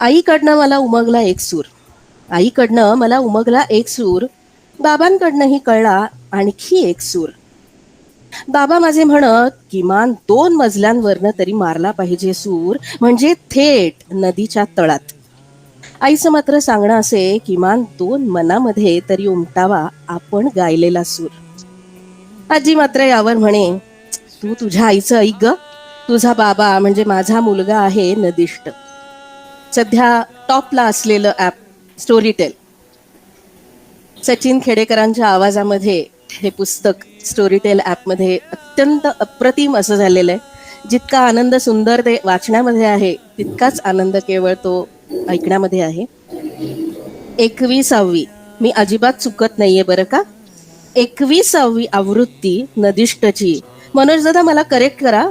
आईकडनं मला उमगला एक सूर. आईकडनं मला उमगला एक सूर. बाबांकडनंही कळला आणखी एक सूर. बाबा माझे म्हणत किमान दोन मजल्यांवरनं तरी मारला पाहिजे सूर म्हणजे थेट नदीच्या तळात. आईचं मात्र सांगणं असे किमान दोन मनामध्ये तरी उमटावा आपण गायलेला सूर. आजी मात्र यावर म्हणे तू तुझ्या आईचं ऐक ग. तुझा बाबा म्हणजे माझा मुलगा आहे नदिष्ट. सध्या टॉपला असलेलं ॲप स्टोरीटेल सचिन खेडेकरांच्या आवाजामध्ये हे पुस्तक स्टोरीटेल ॲपमध्ये अत्यंत अप्रतिम असं झालेलं आहे. जितका आनंद सुंदर ते वाचण्यामध्ये आहे तितकाच आनंद केवळ तो ऐकण्यामध्ये आहे. एकविसावी. मी अजिबात चुकत नाहीये बरं का? एकविसावी आवृत्ती नदिष्टची. मनोज दादा मला करेक्ट करा.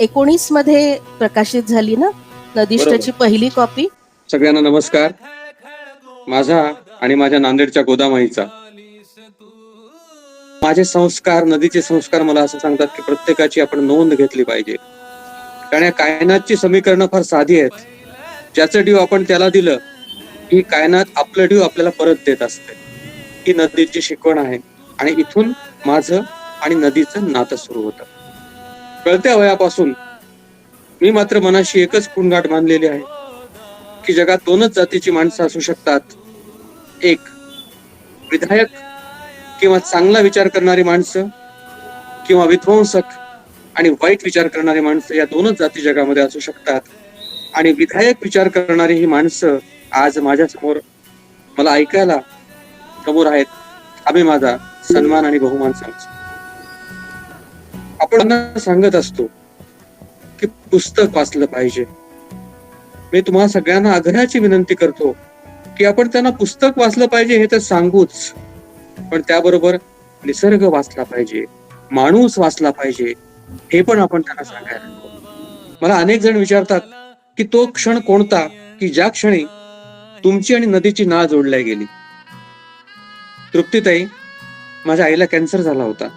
एकोणीसमध्ये प्रकाशित झाली ना? नदिष्टची पहिली कॉपी. सगळ्यांना नमस्कार. माझा आणि माझ्या नांदेडच्या गोदामाईचा. माझे संस्कार नदीचे संस्कार मला असं सांगतात की प्रत्येकाची आपण नोंद घेतली पाहिजे. कारण या कायनातची समीकरणं फार साधी आहेत. ज्याचं ड्यू आपण त्याला दिलं ही कायनात आपलं ड्यू आपल्याला परत देत असते. ही नदीची शिकवण आहे. आणि इथून माझं आणि नदीचं नातं सुरू होतं. कळत्या वयापासून मी मात्र मनाशी एकच कुणगाठ बांधलेली आहे की जगात दोनच जातीची माणसं असू शकतात. एक विधायक किंवा चांगला विचार करणारी माणसं किंवा विध्वंसक आणि वाईट विचार करणारी माणसं या दोनच जाती जगामध्ये असू शकतात. आणि विधायक विचार करणारी ही माणसं आज माझ्यासमोर मला ऐकायला समोर आहेत. आम्ही माझा सन्मान आणि बहुमान सांगतो. आपण सांगत असतो पुस्तक वाचलं पाहिजे. मी तुम्हाला सगळ्यांना आग्रहाची विनंती करतो की आपण त्यांना पुस्तक वाचलं पाहिजे हे तर सांगूच. पण त्याबरोबर निसर्ग वाचला पाहिजे माणूस वाचला पाहिजे हे पण आपण त्यांना सांगायला हवं. मला अनेक जण विचारतात की तो क्षण कोणता की ज्या क्षणी तुमची आणि नदीची नाळ जोडल्या गेली. तृप्तीताई माझ्या आईला कॅन्सर झाला होता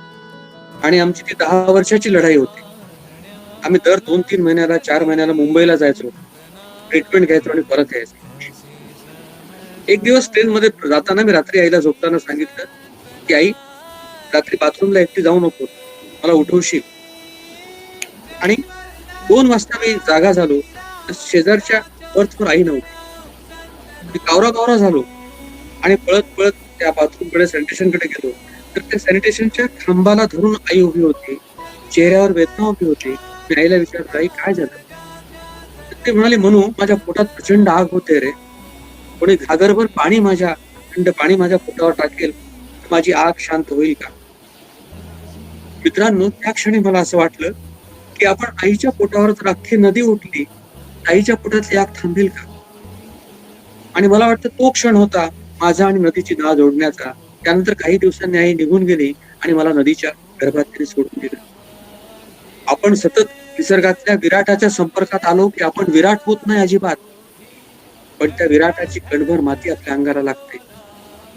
आणि आमची ती दहा वर्षाची लढाई होती. आम्ही दर दोन तीन महिन्याला चार महिन्याला मुंबईला जायचो. ट्रीटमेंट घ्यायचो आणि परत यायचो. एक दिवस ट्रेन मध्ये जाताना मी रात्री आईला झोपताना सांगितलं की आई रात्री बाथरूमला एकटी जाऊ नको. मला उठवशील. आणि दोन वाजता मी जागा झालो. तर शेजारच्या अर्थवर आई नव्हती. मी कावरा कावरा झालो. आणि पळत पळत त्या बाथरूमकडे सॅनिटेशनकडे गेलो. तर त्या सॅनिटेशनच्या खांबाला धरून आई उभी होती. चेहऱ्यावर वेदना उभी होती. प्यायला आईला आई काय झालं? ते म्हणाले म्हणू माझ्या पोटात प्रचंड आग होते रे. कोणी घागरभर पाणी माझ्या थंड पाणी माझ्या पोटावर टाकेल माझी आग शांत होईल का? मित्रांनो त्या क्षणी मला असं वाटलं की आपण आईच्या पोटावर जर अख्खी नदी उठली आईच्या पोटातली आग थांबेल का? आणि मला वाटतं तो क्षण होता माझा आणि नदीची नाळ जोडण्याचा. त्यानंतर काही दिवसांनी आई निघून गेली आणि मला नदीच्या गर्भात तिने सोडून दिलं. आपण सतत निसर्गातल्या विराटाच्या संपर्कात आलो की आपण विराट होत नाही अजिबात. पण त्या विराटाची कणभर माती आपल्या अंगाला लागते.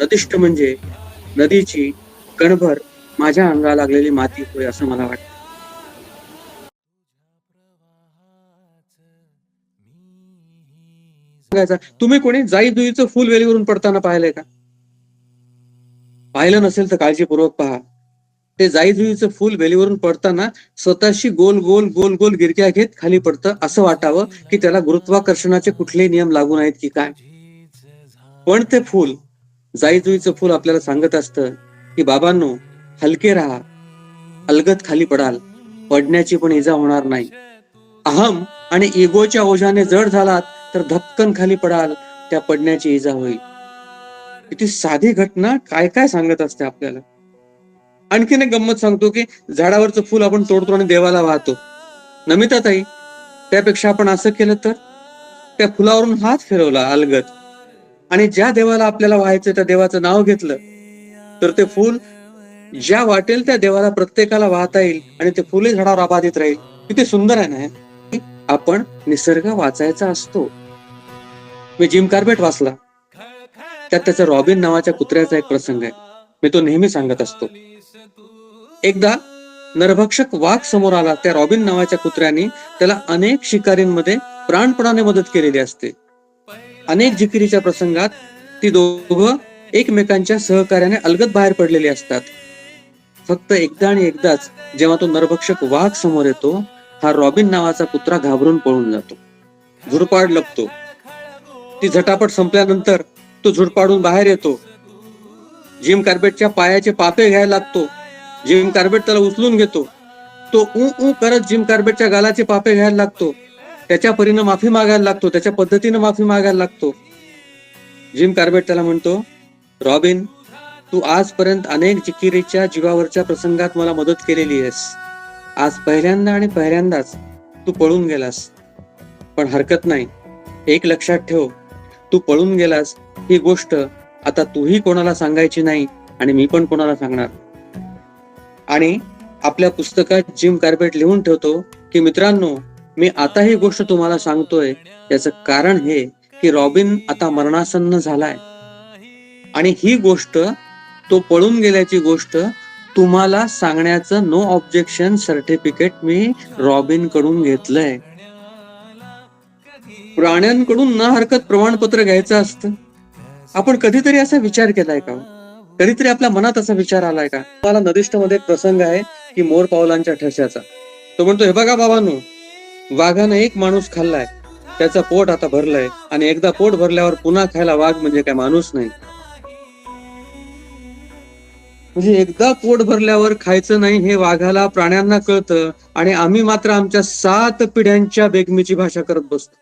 नदिष्ट म्हणजे नदीची कणभर माझ्या अंगाला लागलेली माती होय असं मला वाटतं. तुम्ही कोणी जाई दुईचं फुल वेलीवरून पडताना पाहिलंय का? पाहिलं नसेल तर काळजीपूर्वक पहा. ते जाई जुईचं फुल वेलीवरून पडताना स्वतःशी गोल गोल गोल गोल गिरक्या घेत खाली पडतं असं वाटावं की त्याला गुरुत्वाकर्षणाचे कुठले नियम लागू नाहीत की काय. पण ते फुल जाईजुईचं फुल आपल्याला सांगत असतं की बाबांनो हलके राहा. अलगत खाली पडाल. पडण्याची पण इजा होणार नाही. अहम आणि इगोच्या ओझाने जड झालात तर धपकन खाली पडाल. त्या पडण्याची इजा होईल. किती साधी घटना काय काय सांगत असते आपल्याला? आणखीन एक गंमत सांगतो की झाडावरचं फुल आपण तोडतो आणि देवाला वाहतो. नमिता ताई त्यापेक्षा आपण असं केलं तर? त्या फुलावरून हात फिरवला अलगत आणि ज्या देवाला आपल्याला व्हायचं त्या देवाचं नाव घेतलं तर ते फुल ज्या वाटेल त्या देवाला प्रत्येकाला वाहता येईल आणि ते फुले झाडावर आबाधित राहील. किती सुंदर आहे ना आपण निसर्ग वाचायचा असतो. मी जिम कार्बेट वाचला. त्यात त्याच्या रॉबिन नावाच्या कुत्र्याचा एक प्रसंग आहे. मी तो नेहमी सांगत असतो. एकदा नरभक्षक वाघ समोर आला त्या रॉबिन नावाच्या कुत्र्याने त्याला अनेक शिकारींमध्ये प्राणपणाने मदत केलेली असते. अनेक जिकिरीच्या प्रसंगात ती दोघं एकमेकांच्या सहकार्याने अलगद बाहेर पडलेली असतात. फक्त एकदा आणि एकदाच जेव्हा तो नरभक्षक वाघ समोर येतो हा रॉबिन नावाचा कुत्रा घाबरून पळून जातो. झुडपाड लपतो. ती झटापट संपल्यानंतर तो झुडपाडून बाहेर येतो. जिम कार्बेटच्या पायाचे पापे घ्यायला लागतो. जिम कार्बेट त्याला उचलून घेतो. तो ऊ ऊ करत जिम कार्बेटच्या गालाचे पापे घ्यायला लागतो. त्याच्या परीनं माफी मागायला लागतो. त्याच्या पद्धतीनं माफी मागायला लागतो. जिम कार्बेट त्याला म्हणतो रॉबिन तू आजपर्यंत अनेक जिकिरीच्या जीवावरच्या प्रसंगात मला मदत केलेली आहेस. आज पहिल्यांदा आणि पहिल्यांदाच तू पळून गेलास. पण हरकत नाही. एक लक्षात ठेव. तू पळून गेलास ही गोष्ट आता तूही कोणाला सांगायची नाही आणि मी पण कोणाला सांगणार आणि आपल्या पुस्तकात जिम कार्पेट लिहून ठेवतो की मित्रांनो मी आता ही गोष्ट तुम्हाला सांगतोय. याचं कारण हे की रॉबिन आता मरणासन्न झालाय. आणि ही गोष्ट तो पळून गेल्याची गोष्ट तुम्हाला सांगण्याचं नो ऑब्जेक्शन सर्टिफिकेट मी रॉबिनकडून घेतलंय. प्राण्यांकडून न हरकत प्रमाणपत्र घ्यायचं असतं. आपण कधीतरी असा विचार केलाय का हो? कधीतरी आपल्या मनात असा विचार आलाय का? मला नदिष्ठमध्ये एक प्रसंग आहे की मोर पावलांच्या ठशाचा. तो म्हणतो हे बघा बाबांनो वाघानं एक माणूस खाल्लाय. त्याचं पोट आता भरलंय आणि एकदा पोट भरल्यावर पुन्हा खायला वाघ म्हणजे काय माणूस नाही. म्हणजे एकदा पोट भरल्यावर खायचं नाही हे वाघाला प्राण्यांना कळतं आणि आम्ही मात्र आमच्या सात पिढ्यांच्या बेगमीची भाषा करत बसतो.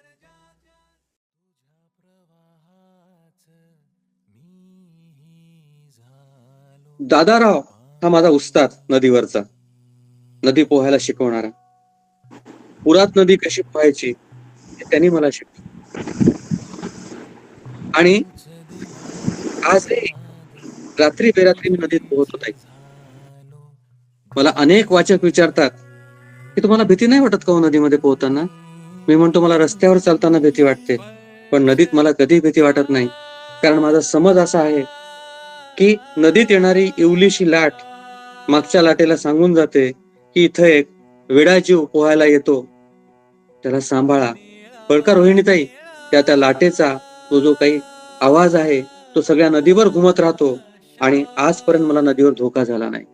दादाराव हा माझा उस्ताद नदीवरचा. नदी पोहायला शिकवणारा. पुरात नदी कशी पोहायची हे त्यांनी मला शिकवलं. आणि आजही रात्री बेरात्री मी नदीत पोहत होता. मला अनेक वाचक विचारतात की तुम्हाला भीती नाही वाटत का हो नदीमध्ये पोहताना? मी म्हणतो मला रस्त्यावर चालताना भीती वाटते पण नदीत मला कधी भीती वाटत नाही कारण माझा समज असा आहे की नदीत येणारी इवलीशी लाट मागच्या लाटेला सांगून जाते की इथं एक वेडा जीव पोहायला येतो. त्याला सांभाळा. बळका रोहिणीताई त्या त्या लाटेचा तो जो काही आवाज आहे तो सगळ्या नदीवर घुमत राहतो आणि आजपर्यंत मला नदीवर धोका झाला नाही.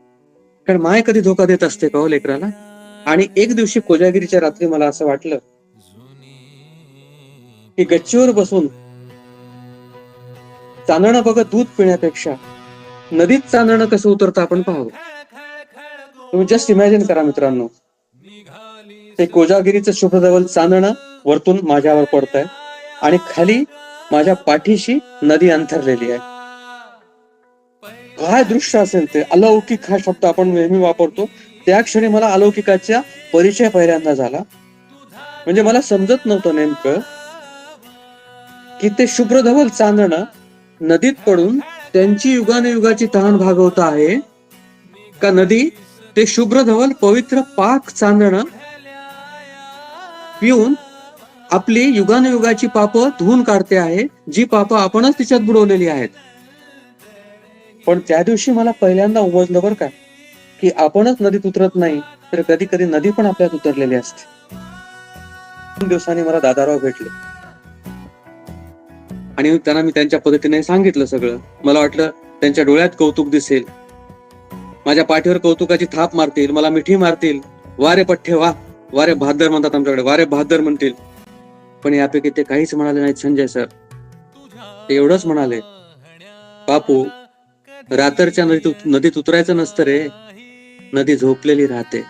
कारण माय कधी धोका देत असते का हो लेकराला? आणि एक दिवशी कोजागिरीच्या रात्री मला असं वाटलं की गच्चीवर बसून चांदणं बघत दूध पिण्यापेक्षा. नदीत चांदणं कसं उतरतं आपण पाहू. तुम्ही जस्ट इमॅजिन करा मित्रांनो. ते कोजागिरीचं शुभधवल चांदणं वरतून माझ्यावर पडत आहे आणि खाली माझ्या पाठीशी नदी अंथरलेली आहे. काय दृश्य असेल ते? अलौकिक हा शब्द आपण नेहमी वापरतो. त्या क्षणी मला अलौकिकाचा परिचय पहिल्यांदा झाला. म्हणजे मला समजत नव्हतं नेमकं की ते शुभ्रधवल चांदणं नदीत पडून त्यांची युगानुयुगाची तहान भागवत आहे. का नदी? ते शुभ्र धवल पवित्र पाक चांदणं पिऊन आपली युगानुयुगाची पाप धुवून काढते आहे जी पाप आपणच तिच्यात बुडवलेली आहेत. पण त्या दिवशी मला पहिल्यांदा उमजलं बरं का की आपणच नदीत उतरत नाही तर कधी कधी नदी पण आपल्यात उतरलेली असते. दोन दिवसांनी मला दादाराव भेटले. आणि त्यांना मी त्यांच्या पद्धतीने सांगितलं सगळं. मला वाटलं त्यांच्या डोळ्यात कौतुक दिसेल. माझ्या पाठीवर कौतुकाची थाप मारतील मला मिठी मारतील. वारे पठ्ठे वा वारे बहादर म्हणतात आमच्याकडे. वारे बहादर म्हणतील. पण यापैकी ते काहीच म्हणाले नाहीत संजय सर. ते एवढंच म्हणाले बापू रातरच्या नदीत नदीत उतरायचं नसतं रे. नदी झोपलेली राहते.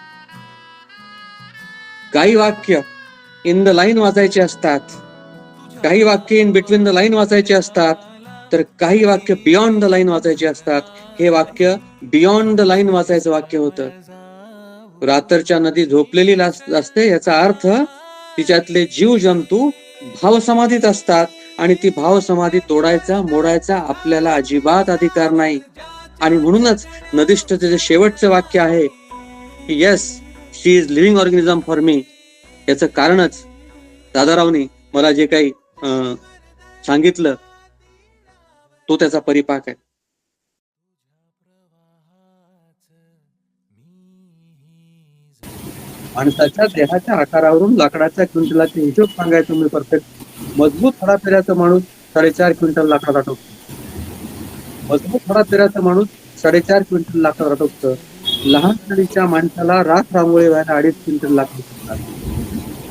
काही वाक्य इन द लाईन वाचायचे असतात. काही वाक्य इन बिटवीन द लाईन वाचायचे असतात तर काही वाक्य बियॉन्ड द लाईन वाचायचे असतात. हे वाक्य बियॉन्ड द लाईन वाचायचं वाक्य होतं. रात्रच्या नदी झोपलेली असते याचा अर्थ तिच्यातले जीव जंतू भावसमाधीत असतात आणि ती भावसमाधी तोडायचा मोडायचा आपल्याला अजिबात अधिकार नाही. आणि म्हणूनच नदिष्ठचे जे शेवटचं वाक्य आहे की yes she is living organism for me याचं कारणच दादारावनी मला जे काही अं, सांगितलं तो त्याचा परिपाक आहे. माणसाच्या देहाच्या आकारावरून लाकडाच्या क्विंटलाचे हिशोब सांगायचं मी परफेक्ट मजबूत हडापेऱ्याचा माणूस साडेचार क्विंटल लाकडात आटोपतो मजबूत हडापेऱ्याचा माणूस साडेचार क्विंटल लाकडात आटोपतं लहान श्रेणीच्या माणसाला राख रांगोळी व्हायला अडीच क्विंटल लाकड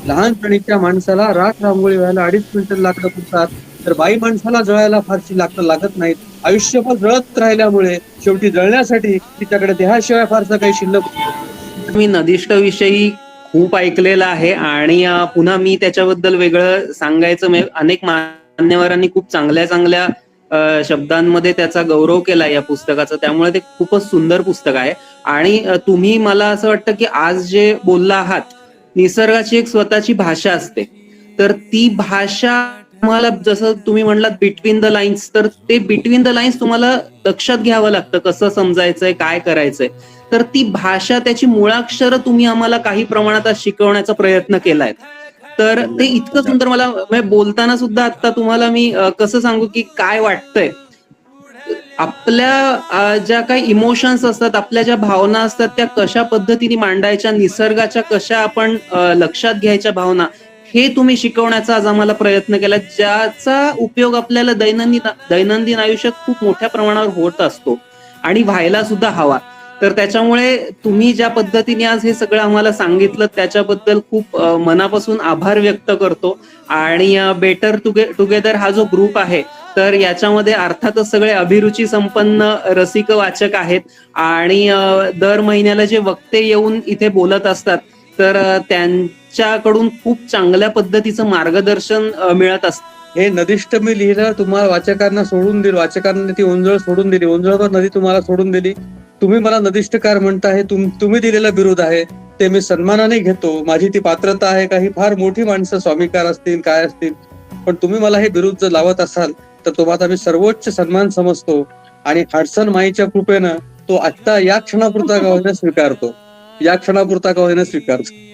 लहानपणीच्या माणसाला राख रांगोळी व्हायला अडीच मिनिटं लाकडं पुरतात तर बाई माणसाला जळायला फारशी लागत लागत नाहीत. आयुष्यभर जळत राहिल्यामुळे शेवटी जळण्यासाठी तिच्याकडे देहाशिवाय फारसं काही शिल्लक मी नदिष्टविषयी खूप ऐकलेलं आहे आणि पुन्हा मी त्याच्याबद्दल वेगळं सांगायचं म्हणजे अनेक मान्यवरांनी खूप चांगल्या चांगल्या शब्दांमध्ये त्याचा गौरव केला या पुस्तकाचा. त्यामुळे ते खूपच सुंदर पुस्तक आहे. आणि तुम्ही मला असं वाटतं की आज जे बोलला आहात निसर्गाची एक स्वतःची भाषा असते. तर ती भाषा तुम्हाला जसं तुम्ही म्हणलात बिटवीन द लाईन्स तर ते बिटवीन द लाईन्स तुम्हाला लक्षात घ्यावं लागतं कसं समजायचंय काय करायचंय. तर ती भाषा त्याची मुळाक्षर तुम्ही आम्हाला काही प्रमाणात आज शिकवण्याचा प्रयत्न केलाय. तर ते इतकं सुंदर मला म्हणजे बोलताना सुद्धा आता तुम्हाला मी कसं सांगू की काय वाटतंय. आपल्या ज्या काही इमोशन्स असतात आपल्या ज्या भावना असतात त्या कशा पद्धतीने मांडायच्या निसर्गाच्या कशा आपण लक्षात घ्यायच्या भावना हे तुम्ही शिकवण्याचा आज आम्हाला प्रयत्न केला ज्याचा उपयोग आपल्याला दैनंदिन दैनंदिन आयुष्यात खूप मोठ्या प्रमाणावर होत असतो आणि व्हायला सुद्धा हवा. तर त्याच्यामुळे तुम्ही ज्या पद्धतीने आज हे सगळं आम्हाला सांगितलं त्याच्याबद्दल खूप मनापासून आभार व्यक्त करतो. आणि बेटर टुगेदर हा जो ग्रुप आहे तर याच्यामध्ये अर्थातच सगळे अभिरुची संपन्न रसिक वाचक आहेत. आणि दर महिन्याला जे वक्ते येऊन इथे बोलत असतात तर त्यांच्याकडून खूप चांगल्या पद्धतीचं मार्गदर्शन मिळत असतं. हे नदिष्ट मी लिहिलं तुम्हाला वाचकांना सोडून दिलं वाचकांना ती ओंजळ सोडून दिली. ओंजळवर नदी तुम्हाला सोडून दिली. तुम्ही मला नदिष्टकार म्हणता हे तुम- तुम्ही दिलेला विरोध आहे ते मी सन्मानाने घेतो. माझी ती पात्रता आहे काही फार मोठी माणसं स्वामीकार असतील काय असतील पण तुम्ही मला हे विरोध जर लावत असाल तर तो माझा मी सर्वोच्च सन्मान समजतो आणि हडसन माईच्या कृपेनं तो आत्ता या क्षणापुरता गावाने स्वीकारतो. या क्षणापुरता गावाने स्वीकारतो.